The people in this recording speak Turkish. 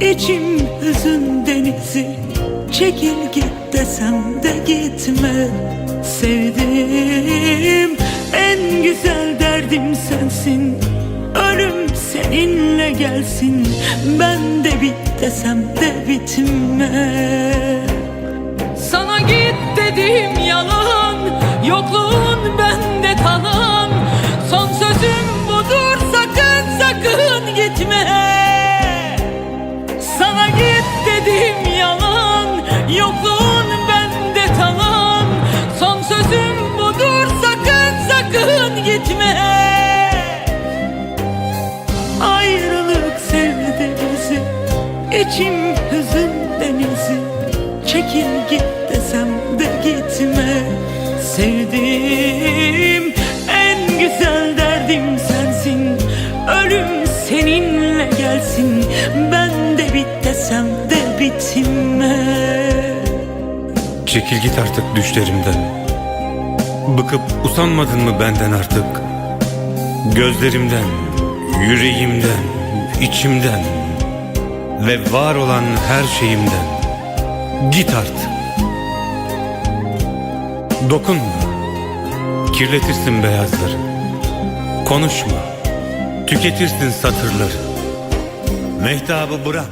İçim hüzün denizi. Çekil git desem de gitme Sevdim. En güzel derdim sensin Ölüm seninle gelsin. Ben de bit desem de bitme. Sana git dedim yalan Yokluğun bende kalan. Son sözüm budur sakın sakın gitme Ayrılık sevdi bizi İçim hüzün denizi. Çekil git desem de gitme Sevdiğim en güzel derdim sensin. Ölüm seninle gelsin Ben de bit desem de bitme. Çekil git artık düşlerimden. Bıkıp usanmadın mı benden artık? Gözlerimden, yüreğimden, içimden Ve var olan her şeyimden Git artık. Dokunma Kirletirsin beyazları. Konuşma Tüketirsin satırları. Mehtabı bırak